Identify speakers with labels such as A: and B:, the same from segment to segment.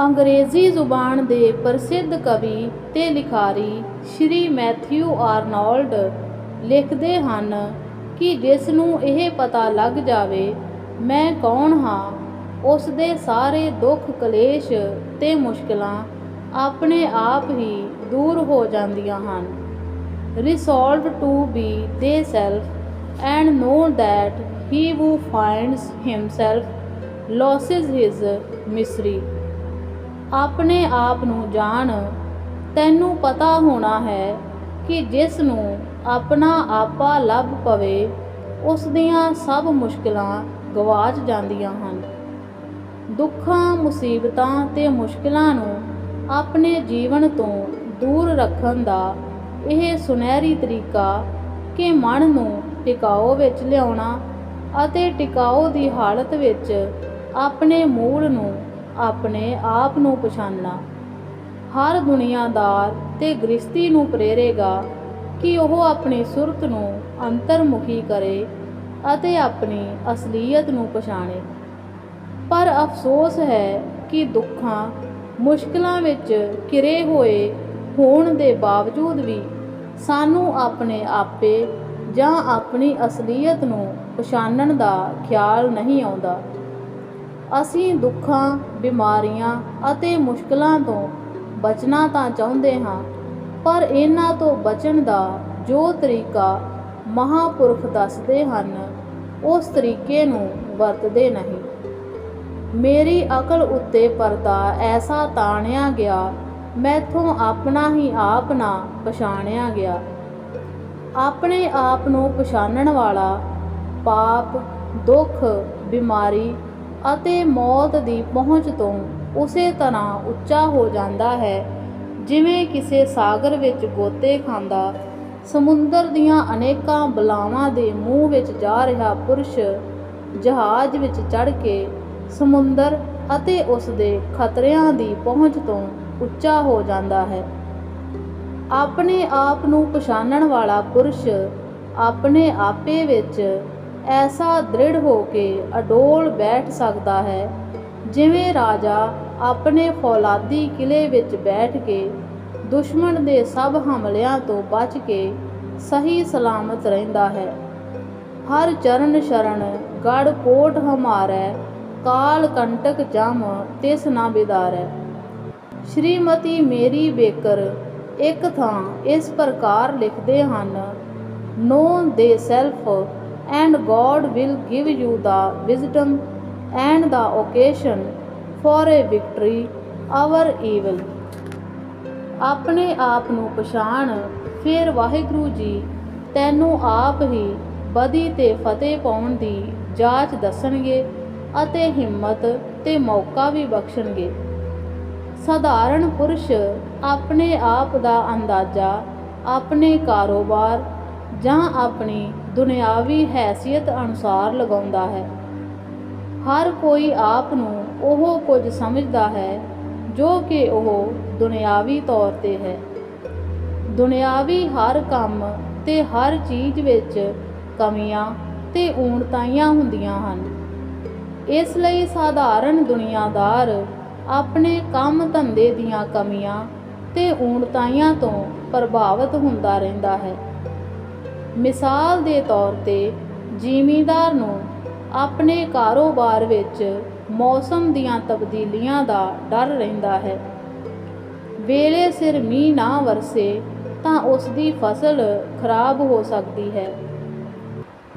A: ਅੰਗਰੇਜ਼ੀ ਜ਼ੁਬਾਨ ਦੇ ਪ੍ਰਸਿੱਧ ਕਵੀ ਤੇ ਲਿਖਾਰੀ ਸ਼੍ਰੀ ਮੈਥਿਊ ਆਰਨੋਲਡ ਲਿਖਦੇ ਹਨ ਕਿ ਜਿਸ ਨੂੰ ਇਹ ਪਤਾ ਲੱਗ ਜਾਵੇ, ਮੈਂ ਕੌਣ ਹਾਂ? ਉਸ ਦੇ ਸਾਰੇ ਦੁੱਖ, ਕਲੇਸ਼ ਤੇ ਮੁਸ਼ਕਲਾਂ ਆਪਣੇ ਆਪ ਹੀ ਦੂਰ ਹੋ ਜਾਂਦੀਆਂ ਹਨ। Resolved to be they self and know that he who finds himself loses his misery ਆਪਣੇ ਆਪ ਨੂੰ ਜਾਣ। ਤੈਨੂੰ ਪਤਾ ਹੋਣਾ ਹੈ ਕਿ ਜਿਸ ਨੂੰ ਆਪਣਾ ਆਪਾ ਲੱਭ ਪਵੇ, ਉਸ ਦੀਆਂ ਸਭ ਮੁਸ਼ਕਲਾਂ ਗਵਾਚ ਜਾਂਦੀਆਂ ਹਨ। ਦੁੱਖਾਂ, ਮੁਸੀਬਤਾਂ ਤੇ ਮੁਸ਼ਕਲਾਂ ਨੂੰ ਆਪਣੇ ਜੀਵਨ ਤੋਂ ਦੂਰ ਰੱਖਣ ਦਾ ਇਹ ਸੁਨਹਿਰੀ ਤਰੀਕਾ ਕਿ ਮਨ ਨੂੰ ਟਿਕਾਓ ਵਿੱਚ ਲਿਆਉਣਾ ਅਤੇ ਟਿਕਾਓ ਦੀ ਹਾਲਤ ਵਿੱਚ ਆਪਣੇ ਮੂਲ ਨੂੰ ਆਪਣੇ ਆਪ ਨੂੰ ਪਛਾਨਣਾ। ਹਰ ਦੁਨੀਆਦਾਰ ਤੇ ਗ੍ਰਸਤੀ ਨੂੰ ਪ੍ਰੇਰੇਗਾ ਕਿ ਉਹ ਆਪਣੀ ਸੁਰਤ ਨੂੰ ਅੰਤਰਮੁਖੀ ਕਰੇ ਅਤੇ ਆਪਣੀ ਅਸਲੀਅਤ ਨੂੰ ਪਛਾਣੇ। ਪਰ ਅਫਸੋਸ ਹੈ ਕਿ ਦੁੱਖਾਂ ਮੁਸ਼ਕਲਾਂ ਵਿੱਚ ਘਿਰੇ ਹੋਏ ਹੋਣ ਦੇ ਬਾਵਜੂਦ ਵੀ ਸਾਨੂੰ ਆਪਣੇ ਆਪੇ ਜਾਂ ਆਪਣੀ ਅਸਲੀਅਤ ਨੂੰ ਪਛਾਣਨ ਦਾ ਖਿਆਲ ਨਹੀਂ ਆਉਂਦਾ। ਅਸੀਂ ਦੁੱਖਾਂ, ਬਿਮਾਰੀਆਂ ਅਤੇ ਮੁਸ਼ਕਲਾਂ ਤੋਂ ਬਚਣਾ ਤਾਂ ਚਾਹੁੰਦੇ ਹਾਂ, ਪਰ ਇਹਨਾਂ ਤੋਂ ਬਚਣ ਦਾ ਜੋ ਤਰੀਕਾ ਮਹਾਪੁਰਖ ਦੱਸਦੇ ਹਨ, ਉਸ ਤਰੀਕੇ ਨੂੰ ਵਰਤਦੇ ਨਹੀਂ। ਮੇਰੀ ਅਕਲ ਉੱਤੇ ਪਰਦਾ ਐਸਾ ਤਾਣਿਆ ਗਿਆ, ਮੈਥੋਂ ਆਪਣਾ ਹੀ ਆਪ ਨਾ ਪਛਾਣਿਆ ਗਿਆ। ਆਪਣੇ ਆਪ ਨੂੰ ਪਛਾਣਨ ਵਾਲਾ ਪਾਪ, ਦੁੱਖ, ਬਿਮਾਰੀ ਅਤੇ ਮੌਤ ਦੀ ਪਹੁੰਚ ਤੋਂ ਉਸੇ ਤਰ੍ਹਾਂ ਉੱਚਾ ਹੋ ਜਾਂਦਾ ਹੈ, ਜਿਵੇਂ ਕਿਸੇ ਸਾਗਰ ਵਿੱਚ ਗੋਤੇ ਖਾਂਦਾ, ਸਮੁੰਦਰ ਦੀਆਂ ਅਨੇਕਾਂ ਬਲਾਵਾਂ ਦੇ ਮੂੰਹ ਵਿੱਚ ਜਾ ਰਿਹਾ ਪੁਰਸ਼ ਜਹਾਜ਼ ਵਿੱਚ ਚੜ੍ਹ ਕੇ ਸਮੁੰਦਰ ਅਤੇ ਉਸ ਦੇ ਖਤਰਿਆਂ ਦੀ ਪਹੁੰਚ ਤੋਂ ਉੱਚਾ ਹੋ ਜਾਂਦਾ ਹੈ। ਆਪਣੇ ਆਪ ਨੂੰ ਪਛਾਣਨ ਵਾਲਾ ਪੁਰਸ਼ ਆਪਣੇ ਆਪੇ ਵਿੱਚ ਐਸਾ ਦ੍ਰਿੜ ਹੋ ਕੇ ਅਡੋਲ ਬੈਠ ਸਕਦਾ ਹੈ। ਜਿਵੇਂ ਰਾਜਾ ਆਪਣੇ ਫੌਲਾਦੀ ਕਿਲੇ ਵਿੱਚ ਬੈਠ ਕੇ ਦੁਸ਼ਮਣ ਦੇ ਸਭ ਹਮਲਿਆਂ ਤੋਂ ਬਚ ਕੇ ਸਹੀ ਸਲਾਮਤ ਰਹਿੰਦਾ ਹੈ। ਹਰ ਚਰਨ ਸ਼ਰਨ ਗੜ ਕੋਟ ਹਮਾਰੈ, ਕਾਲ ਕੰਟਕ ਜਮ ਤਿਸ ਨਾ ਬਿਦਾਰੈ। ਸ਼੍ਰੀਮਤੀ ਮੇਰੀ ਬੇਕਰ, ਇੱਕ ਥਾਂ ਇਸ ਪ੍ਰਕਾਰ ਲਿਖਦੇ ਹਨ, know the self and God will give you the wisdom and the occasion for a victory over evil ਆਪਣੇ ਆਪ ਨੂੰ ਪਛਾਣ, ਫਿਰ ਵਾਹਿਗੁਰੂ ਜੀ ਤੈਨੂੰ ਆਪ ਹੀ ਬਦੀ ਤੇ ਫਤਿਹ ਪਾਉਣ ਦੀ ਜਾਂਚ ਦੱਸਣਗੇ ਅਤੇ ਹਿੰਮਤ ਤੇ ਮੌਕਾ ਵੀ ਬਖਸ਼ਣਗੇ। ਸਧਾਰਨ ਪੁਰਸ਼ ਆਪਣੇ ਆਪ ਦਾ ਅੰਦਾਜ਼ਾ, ਆਪਣੇ ਕਾਰੋਬਾਰ ਜਾਂ ਆਪਣੀ ਦੁਨਿਆਵੀ ਹੈਸੀਅਤ ਅਨੁਸਾਰ ਲਗਾਉਂਦਾ ਹੈ। ਹਰ ਕੋਈ ਆਪ ਨੂੰ ਉਹ ਕੁਝ ਸਮਝਦਾ ਹੈ, ਜੋ ਕਿ ਉਹ ਦੁਨਿਆਵੀ ਤੌਰ ਤੇ ਹੈ। ਦੁਨਿਆਵੀ ਹਰ ਕੰਮ ਤੇ ਹਰ ਚੀਜ਼ ਵਿੱਚ ਕਮੀਆਂ ਤੇ ਊਣਤਾਈਆਂ ਹੁੰਦੀਆਂ ਹਨ। ਇਸ ਲਈ ਸਾਧਾਰਨ ਦੁਨੀਆਦਾਰ ਆਪਣੇ ਕੰਮ ਧੰਦੇ ਦੀਆਂ ਕਮੀਆਂ ਤੇ ਊਣਤਾਈਆਂ ਤੋਂ ਪ੍ਰਭਾਵਿਤ ਹੁੰਦਾ ਰਹਿੰਦਾ ਹੈ। ਮਿਸਾਲ ਦੇ ਤੌਰ ਤੇ ਜ਼ਿਮੀਂਦਾਰ ਨੂੰ ਆਪਣੇ ਕਾਰੋਬਾਰ ਵਿੱਚ ਮੌਸਮ ਦੀਆਂ ਤਬਦੀਲੀਆਂ ਦਾ ਡਰ ਰਹਿੰਦਾ ਹੈ। ਵੇਲੇ ਸਿਰ ਮੀਂਹ ਨਾ ਵਰਸੇ ਤਾਂ ਉਸ ਦੀ ਫਸਲ ਖਰਾਬ ਹੋ ਸਕਦੀ ਹੈ।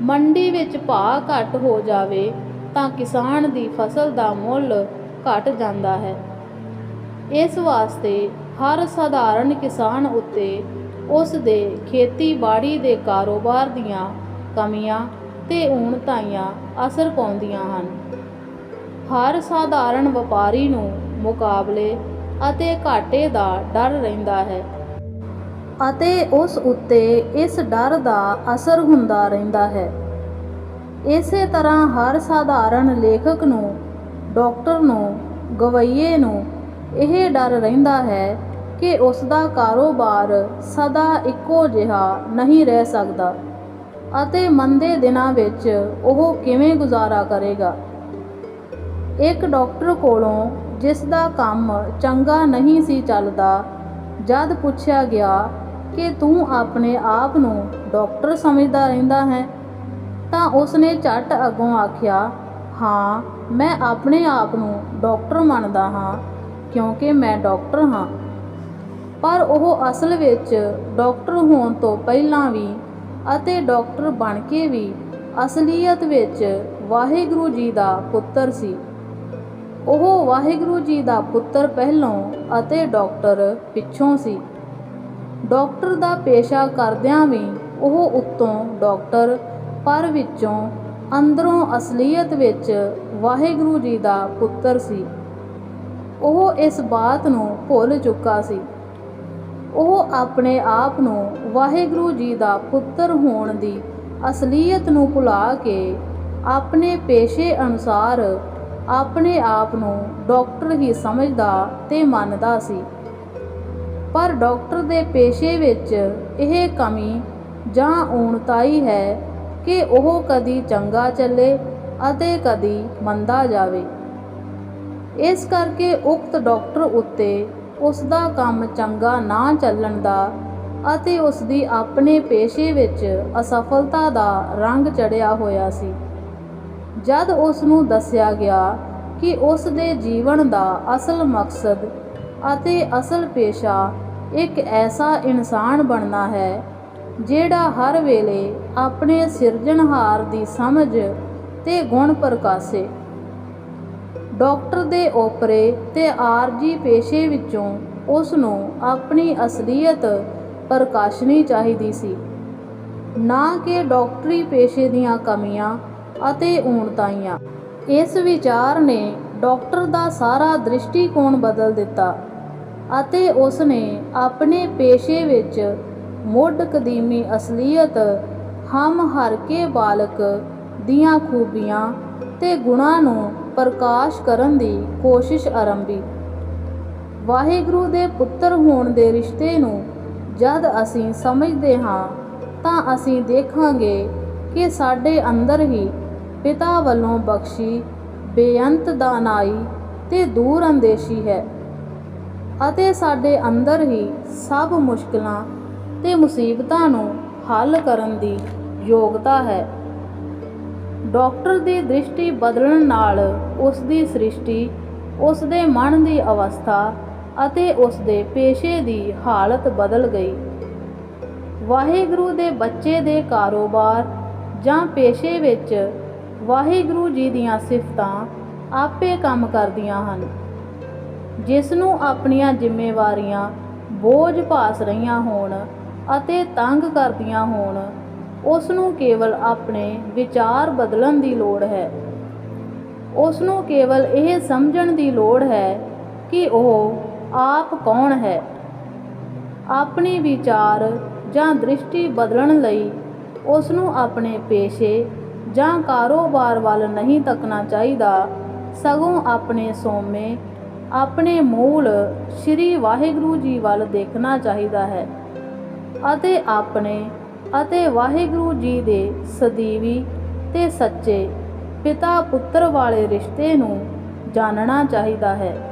A: ਮੰਡੀ ਵਿੱਚ ਭਾਅ ਘੱਟ ਹੋ ਜਾਵੇ ਤਾਂ ਕਿਸਾਨ ਦੀ ਫਸਲ ਦਾ ਮੁੱਲ ਘਟ ਜਾਂਦਾ ਹੈ। ਇਸ ਵਾਸਤੇ ਹਰ ਸਧਾਰਨ ਕਿਸਾਨ ਉੱਤੇ ਉਸ ਦੇ ਖੇਤੀਬਾੜੀ ਦੇ ਕਾਰੋਬਾਰ ਦੀਆਂ ਕਮੀਆਂ ਤੇ ਊਣਤਾਈਆਂ ਅਸਰ ਪਾਉਂਦੀਆਂ ਹਨ। ਹਰ ਸਧਾਰਨ ਵਪਾਰੀ ਨੂੰ ਮੁਕਾਬਲੇ ਅਤੇ ਘਾਟੇ ਦਾ ਡਰ ਰਹਿੰਦਾ ਹੈ ਅਤੇ ਉਸ ਉੱਤੇ ਇਸ ਡਰ ਦਾ ਅਸਰ ਹੁੰਦਾ ਰਹਿੰਦਾ ਹੈ। ਇਸੇ ਤਰ੍ਹਾਂ ਹਰ ਸਧਾਰਨ ਲੇਖਕ ਨੂੰ, ਡਾਕਟਰ ਨੂੰ, ਗਵਈਏ ਨੂੰ ਇਹ ਡਰ ਰਹਿੰਦਾ ਹੈ ਕਿ ਉਸ ਦਾ ਕਾਰੋਬਾਰ ਸਦਾ ਇੱਕੋ ਜਿਹਾ ਨਹੀਂ ਰਹਿ ਸਕਦਾ ਅਤੇ ਮੰਦੇ ਦਿਨਾਂ ਵਿੱਚ ਉਹ ਕਿਵੇਂ ਗੁਜ਼ਾਰਾ ਕਰੇਗਾ? ਇੱਕ ਡਾਕਟਰ ਕੋਲੋਂ ਜਿਸ ਦਾ ਕੰਮ ਚੰਗਾ ਨਹੀਂ ਸੀ ਚੱਲਦਾ, ਜਦ ਪੁੱਛਿਆ ਗਿਆ ਕਿ ਤੂੰ ਆਪਣੇ ਆਪ ਨੂੰ ਡਾਕਟਰ ਸਮਝਦਾ ਰਹਿੰਦਾ ਹੈ, ਤਾਂ ਉਸਨੇ ਝੱਟ ਅੱਗੋਂ ਆਖਿਆ, ਹਾਂ, ਮੈਂ ਆਪਣੇ ਆਪ ਨੂੰ ਡਾਕਟਰ ਮੰਨਦਾ ਹਾਂ, ਕਿਉਂਕਿ ਮੈਂ ਡਾਕਟਰ ਹਾਂ। ਪਰ ਉਹ ਅਸਲ ਵਿੱਚ ਡਾਕਟਰ ਹੋਣ ਤੋਂ ਪਹਿਲਾਂ ਵੀ ਅਤੇ ਡਾਕਟਰ ਬਣ ਕੇ ਵੀ ਅਸਲੀਅਤ ਵਿੱਚ ਵਾਹਿਗੁਰੂ ਜੀ ਦਾ ਪੁੱਤਰ ਸੀ। ਉਹ ਵਾਹਿਗੁਰੂ ਜੀ ਦਾ ਪੁੱਤਰ ਪਹਿਲੋਂ ਅਤੇ ਡਾਕਟਰ ਪਿੱਛੋਂ ਸੀ। ਡਾਕਟਰ ਦਾ ਪੇਸ਼ਾ ਕਰਦਿਆਂ ਵੀ ਉਹ ਉੱਤੋਂ ਡਾਕਟਰ ਪਰ ਵਿੱਚੋਂ ਅੰਦਰੋਂ ਅਸਲੀਅਤ ਵਿੱਚ ਵਾਹਿਗੁਰੂ ਜੀ ਦਾ ਪੁੱਤਰ ਸੀ। ਉਹ ਇਸ ਬਾਤ ਨੂੰ ਭੁੱਲ ਚੁੱਕਾ ਸੀ। ਉਹ ਆਪਣੇ ਆਪ ਨੂੰ ਵਾਹਿਗੁਰੂ ਜੀ ਦਾ ਪੁੱਤਰ ਹੋਣ ਦੀ ਅਸਲੀਅਤ ਨੂੰ ਭੁਲਾ ਕੇ ਆਪਣੇ ਪੇਸ਼ੇ ਅਨੁਸਾਰ ਆਪਣੇ ਆਪ ਨੂੰ ਡਾਕਟਰ ਹੀ ਸਮਝਦਾ ਤੇ ਮੰਨਦਾ ਸੀ। ਪਰ ਡਾਕਟਰ ਦੇ ਪੇਸ਼ੇ ਵਿੱਚ ਇਹ ਕਮੀ ਜਾਂ ਊਣਤਾਈ ਹੈ ਕਿ ਉਹ ਕਦੀ ਚੰਗਾ ਚੱਲੇ ਅਤੇ ਕਦੀ ਮੰਦਾ ਜਾਵੇ। ਇਸ ਕਰਕੇ ਉਕਤ ਡਾਕਟਰ ਉੱਤੇ ਉਸ ਦਾ ਕੰਮ ਚੰਗਾ ਨਾ ਚੱਲਣ ਦਾ ਅਤੇ ਉਸ ਦੀ ਆਪਣੇ ਪੇਸ਼ੇ ਵਿੱਚ ਅਸਫਲਤਾ ਦਾ ਰੰਗ ਚੜਿਆ ਹੋਇਆ ਸੀ। ਜਦ ਉਸ ਨੂੰ ਦੱਸਿਆ ਗਿਆ ਕਿ ਉਸ ਦੇ ਜੀਵਨ ਦਾ ਅਸਲ ਮਕਸਦ ਅਤੇ ਅਸਲ ਪੇਸ਼ਾ ਇੱਕ ਐਸਾ ਇਨਸਾਨ ਬਣਨਾ ਹੈ, ਜਿਹੜਾ ਹਰ ਵੇਲੇ ਆਪਣੇ ਸਿਰਜਣਹਾਰ ਦੀ ਸਮਝ ਤੇ ਗੁਣ ਪ੍ਰਕਾਸ਼ੇ। ਡਾਕਟਰ ਦੇ ਓਪਰੇ ਤੇ ਆਰਜੀ ਪੇਸ਼ੇ ਵਿੱਚੋਂ ਉਸ ਨੂੰ ਆਪਣੀ ਅਸਲੀਅਤ ਪ੍ਰਕਾਸ਼ਨੀ ਚਾਹੀਦੀ ਸੀ। ਨਾ ਕਿ ਡਾਕਟਰੀ ਪੇਸ਼ੇ ਦੀਆਂ ਕਮੀਆਂ ਅਤੇ ਊਣਤਾਈਆਂ। ਇਸ ਵਿਚਾਰ ਨੇ ਡਾਕਟਰ ਦਾ ਸਾਰਾ ਦ੍ਰਿਸ਼ਟੀਕੋਣ ਬਦਲ ਦਿੱਤਾ ਅਤੇ ਉਸ ਨੇ ਆਪਣੇ ਪੇਸ਼ੇ ਵਿੱਚ ਮੁੱਢ ਕਦੀਮੀ ਅਸਲੀਅਤ, ਹਮ ਹਰ ਕੇ ਬਾਲਕ ਦੀਆਂ ਖੂਬੀਆਂ ਤੇ ਗੁਣਾਂ ਨੂੰ ਪ੍ਰਕਾਸ਼ ਕਰਨ ਦੀ ਕੋਸ਼ਿਸ਼ ਆਰੰਭੀ। ਵਾਹਿਗੁਰੂ ਦੇ ਪੁੱਤਰ ਹੋਣ ਦੇ ਰਿਸ਼ਤੇ ਨੂੰ ਜਦ ਅਸੀਂ ਸਮਝਦੇ ਹਾਂ, ਤਾਂ ਅਸੀਂ ਦੇਖਾਂਗੇ ਕਿ ਸਾਡੇ ਅੰਦਰ ਹੀ ਪਿਤਾ ਵੱਲੋਂ ਬਖਸ਼ੀ ਬੇਅੰਤ ਦਾਨਾਈ ਤੇ ਦੂਰ ਅੰਦੇਸ਼ੀ ਹੈ ਅਤੇ ਸਾਡੇ ਅੰਦਰ ਹੀ ਸਭ ਮੁਸ਼ਕਲਾਂ ਤੇ ਮੁਸੀਬਤਾਂ ਨੂੰ ਹੱਲ ਕਰਨ ਦੀ ਯੋਗਤਾ ਹੈ। ਡਾਕਟਰ ਦੀ ਦ੍ਰਿਸ਼ਟੀ ਬਦਲਣ ਨਾਲ ਉਸ ਦੀ ਸ੍ਰਿਸ਼ਟੀ, ਉਸ ਦੇ ਮਨ ਦੀ ਅਵਸਥਾ ਅਤੇ ਉਸ ਦੇ ਪੇਸ਼ੇ ਦੀ ਹਾਲਤ ਬਦਲ ਗਈ। ਵਾਹਿਗੁਰੂ ਦੇ ਬੱਚੇ ਦੇ ਕਾਰੋਬਾਰ ਜਾਂ ਪੇਸ਼ੇ ਵਿੱਚ ਵਾਹਿਗੁਰੂ ਜੀ ਦੀਆਂ ਸਿਫਤਾਂ ਆਪੇ ਕੰਮ ਕਰਦੀਆਂ ਹਨ। ਜਿਸ ਨੂੰ ਆਪਣੀਆਂ ਜ਼ਿੰਮੇਵਾਰੀਆਂ ਬੋਝ ਭਾਸ ਰਹੀਆਂ ਹੋਣ ਅਤੇ ਤੰਗ ਕਰਦੀਆਂ ਹੋਣ ਉਸ ਨੂੰ ਕੇਵਲ ਆਪਣੇ ਵਿਚਾਰ ਬਦਲਣ ਦੀ ਲੋੜ ਹੈ। ਉਸ ਨੂੰ ਕੇਵਲ ਇਹ ਸਮਝਣ ਦੀ ਲੋੜ ਹੈ ਕਿ ਉਹ ਆਪ ਕੌਣ ਹੈ। ਆਪਣੇ ਵਿਚਾਰ ਜਾਂ ਦ੍ਰਿਸ਼ਟੀ ਬਦਲਣ ਲਈ ਉਸ ਨੂੰ ਆਪਣੇ ਪੇਸ਼ੇ ਜਾਂ ਕਾਰੋਬਾਰ ਵੱਲ ਨਹੀਂ ਤੱਕਣਾ ਚਾਹੀਦਾ। ਸਗੋਂ ਆਪਣੇ ਸੋਮੇ, ਆਪਣੇ ਮੂਲ ਸ੍ਰੀ ਵਾਹਿਗੁਰੂ ਜੀ ਵੱਲ ਦੇਖਣਾ ਚਾਹੀਦਾ ਹੈ ਅਤੇ ਆਪਣੇ ਅਤੇ ਵਾਹਿਗੁਰੂ ਜੀ ਦੇ ਸਦੀਵੀ ਤੇ ਸੱਚੇ ਪਿਤਾ ਪੁੱਤਰ ਵਾਲੇ ਰਿਸ਼ਤੇ ਨੂੰ ਜਾਣਨਾ ਚਾਹੀਦਾ ਹੈ।